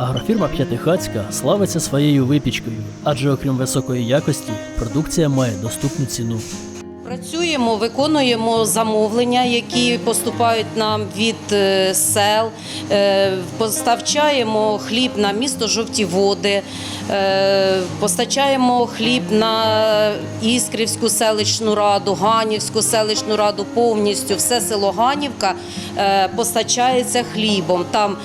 Агрофірма П'ятихацька славиться своєю випічкою, адже окрім високої якості, продукція має доступну ціну. Працюємо, виконуємо замовлення, які поступають нам від е, сел, е, поставчаємо хліб на місто Жовті Води, е, постачаємо хліб на Іскрівську селищну раду, Ганівську селищну раду повністю. Все село Ганівка постачається хлібом. Там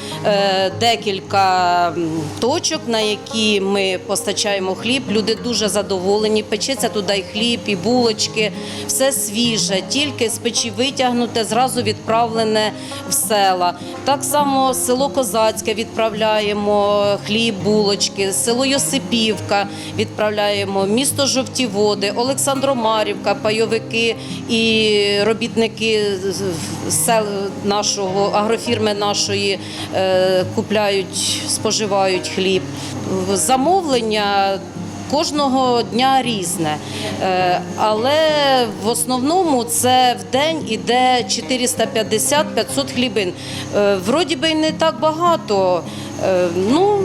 декілька точок, на які ми постачаємо хліб. Люди дуже задоволені. Печеться туди і хліб, і булочки, все свіже, тільки з печі витягнуте, зразу відправлене в села. Так само село Козацьке відправляємо хліб, булочки, село Йосипівка відправляємо, місто Жовті Води, Олександромарівка, пайовики і робітники сел нашого агрофірми нашої е, купляють, споживають хліб. Замовлення Кожного дня різне, Е, але в основному це в день іде 450-500 хлібин. Е, Вроді би не так багато. Е, Ну,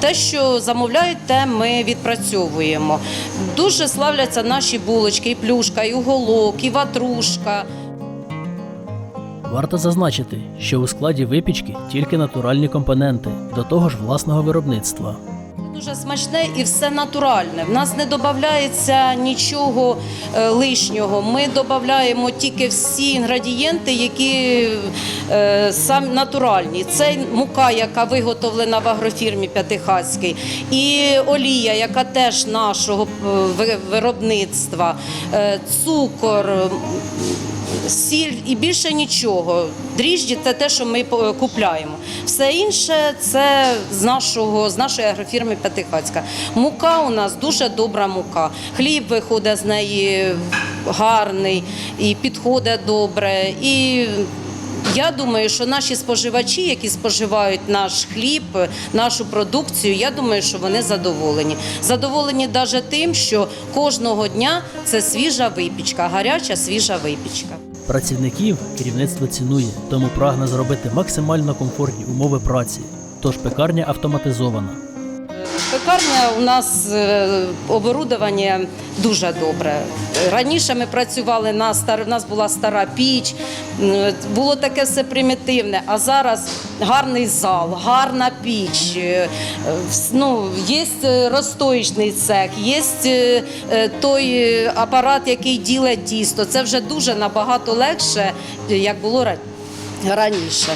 те, що замовляють, те ми відпрацьовуємо. Дуже славляться наші булочки, і плюшка, і уголок, і ватрушка. Варто зазначити, що у складі випічки тільки натуральні компоненти, до того ж власного виробництва. Дуже смачне і все натуральне. В нас не додається нічого е, лишнього. Ми додаємо тільки всі інгредієнти, які е, самі натуральні. Це мука, яка виготовлена в агрофірмі П'ятихатській, і олія, яка теж нашого е, виробництва, цукор. Сіль і більше нічого. Дріжджі це те, що ми по- купляємо. Все інше це з нашого з нашої агрофірми П'ятихацька. Мука у нас дуже добра мука. Хліб виходить з неї гарний і підходить добре. І я думаю, що наші споживачі, які споживають наш хліб, нашу продукцію, я думаю, що вони задоволені. Задоволені навіть тим, що кожного дня це свіжа випічка, гаряча свіжа випічка. Працівників керівництво цінує, тому прагне зробити максимально комфортні умови праці. Тож пекарня автоматизована. Пекарня у нас е, оборудовання дуже добре. Раніше ми працювали на стар... у нас була стара піч, було таке все примітивне. А зараз гарний зал, гарна піч. е, Ну, є розстоїчний цех, є е, е, той е, апарат, який ділить тісто. Це вже дуже набагато легше, е, як було раніше.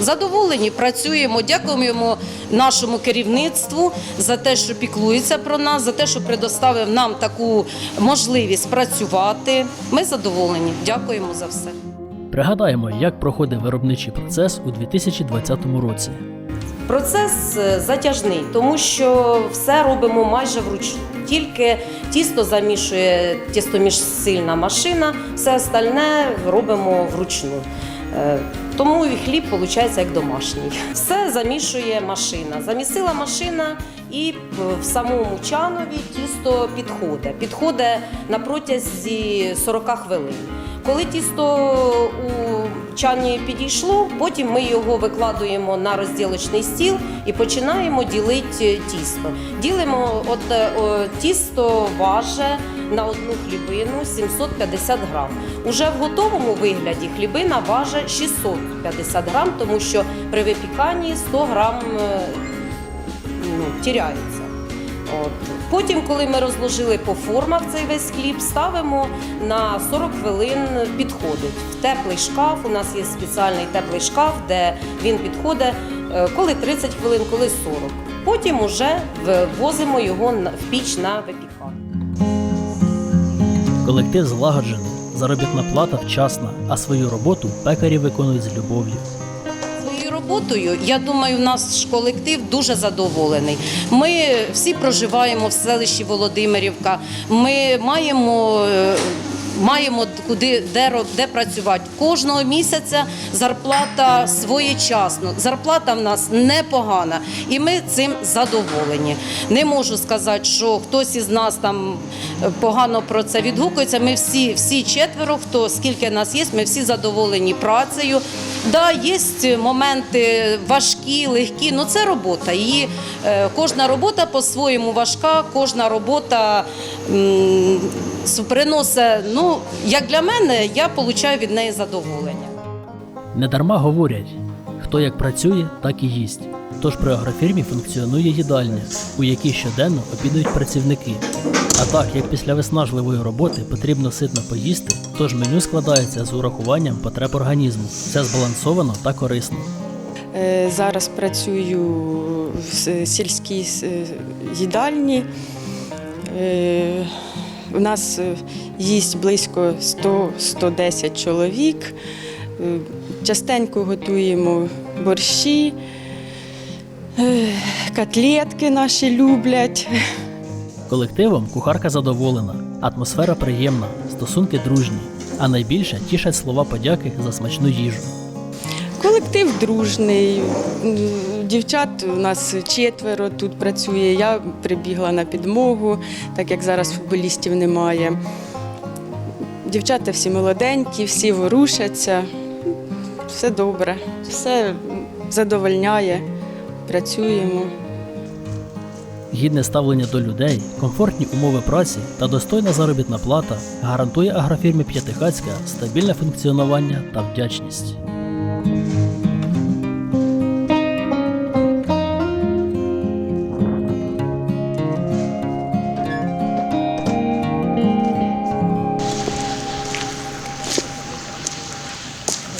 Задоволені, працюємо, дякуємо нашому керівництву за те, що піклується про нас, за те, що предоставив нам таку можливість працювати. Ми задоволені, дякуємо за все. Пригадаємо, як проходить виробничий процес у 2020 році. Процес е, затяжний, тому що все робимо майже вручну. Тільки тісто замішує тістомішсильна машина, все остальне робимо вручну. Тому і хліб виходить як домашній. Все замішує машина. Замісила машина і в самому чанові тісто підходить. Підходить на протязі 40 хвилин. Коли тісто у чані підійшло, потім ми його викладуємо на розділочний стіл і починаємо ділити тісто. Ділимо от е, о, тісто важе на одну хлібину 750 грам. Уже в готовому вигляді хлібина важить 650 грам, тому що при випіканні 100 грам е, ну, тіряється. От. Потім, коли ми розложили по формах цей весь хліб, ставимо на 40 хвилин підходить. В теплий шкаф. У нас є спеціальний теплий шкаф, де він підходить е, коли 30 хвилин, коли 40. Потім уже ввозимо його в піч на випікання. Колектив злагоджений, заробітна плата вчасна, а свою роботу пекарі виконують з любов'ю. Роботою, я думаю, наш колектив дуже задоволений. Ми всі проживаємо в селищі Володимирівка. Ми маємо е, маємо куди де, де працювати. Кожного місяця зарплата своєчасно. Зарплата в нас непогана, і ми цим задоволені. Не можу сказати, що хтось із нас там е, погано про це відгукується. Ми всі, всі четверо, хто скільки нас є, ми всі задоволені працею. Да, є моменти важкі, легкі, але це робота. Її е, кожна робота по-своєму важка, кожна робота м, приносить, ну, як для мене, я отримую від неї задоволення. Недарма говорять: хто як працює, так і їсть. Тож при агрофірмі функціонує їдальня, у якій щоденно обідають працівники. А так як після виснажливої роботи потрібно ситно поїсти, тож меню складається з урахуванням потреб організму. Все збалансовано та корисно. Е, Зараз працюю в сільській е, їдальні. У нас е, їсть близько 100-110 чоловік. Е, Частенько готуємо борщі, е, котлетки наші люблять. Колективом кухарка задоволена, атмосфера приємна, стосунки дружні, а найбільше тішать слова подяки за смачну їжу. Колектив дружний. Дівчат у нас четверо тут працює. Я прибігла на підмогу, так як зараз футболістів немає. Дівчата всі молоденькі, всі ворушаться. Все добре, все задовольняє, працюємо. Гідне ставлення до людей, комфортні умови праці та достойна заробітна плата гарантує агрофірмі П'ятихацька стабільне функціонування та вдячність.